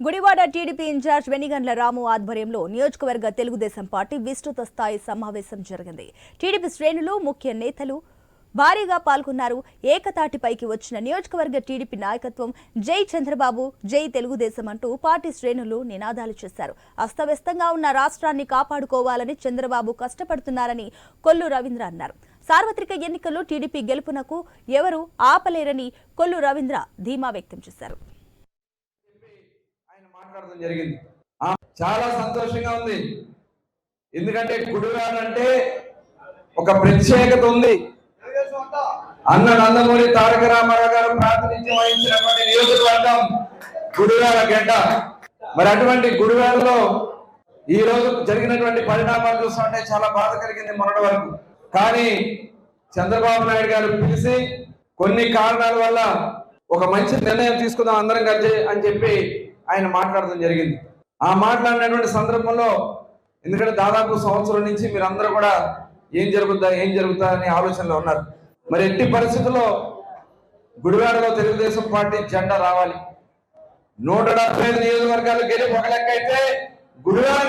Gudivada TDP in charge Venigandla Ramu ఆధ్వర్యంలో నియోజకవర్గ Telugu Desam party విస్తృత స్థాయి సమావేశం జరిగింది. టీడీపీ శ్రేణులు ముఖ్య నేతలు భారీగా పాల్గొన్నారు. ఏకతాటిపైకి వచ్చిన నియోజకవర్గ టీడీపీ నాయకత్వం జై చంద్రబాబు జై తెలుగుదేశం అంటూ పార్టీ శ్రేణులు నినాదాలు చేశారు. అస్తవ్యస్తంగా ఉన్న రాష్ట్రాన్ని కాపాడుకోవాలని చంద్రబాబు కష్టపడుతున్నారని కొల్లు రవీంద్ర అన్నారు. సార్వత్రిక ఎన్నికల్లో టీడీపీ గెలుపునకు ఎవరు ఆపలేరని కొల్లు రవీంద్ర ధీమా వ్యక్తం చేశారు. ఆయన మాట్లాడడం జరిగింది. చాలా సంతోషంగా ఉంది. ఎందుకంటే గుడివాడ అంటే ఒక ప్రత్యేకత ఉంది. అన్న నందమూరి తారక రామారావు గారు ప్రాతినిధ్యం వహించినటువంటి నియోజకవర్గం గుడివాడ గడ్డ. మరి అటువంటి గుడివాడలో ఈ రోజు జరిగినటువంటి పరిణామాలు చూస్తుంటే చాలా బాధ కలిగింది మొన్నటి వరకు. కానీ చంద్రబాబు నాయుడు గారు పిలిచి కొన్ని కారణాల వల్ల ఒక మంచి నిర్ణయం తీసుకుందాం అందరం కలిసి అని చెప్పి ఆయన మాట్లాడడం జరిగింది. ఆ మాట్లాడినటువంటి సందర్భంలో ఎందుకంటే దాదాపు సంవత్సరం నుంచి మీరందరూ కూడా ఏం జరుగుద్దా ఏం జరుగుతా అనే ఆలోచనలో ఉన్నారు. మరి ఎట్టి పరిస్థితుల్లో గుడివాడలో తెలుగుదేశం పార్టీ జెండా రావాలి. నూట డెబ్బై ఐదు నియోజకవర్గాలు గెలిపి ఒక లెక్క అయితే గుడివాడ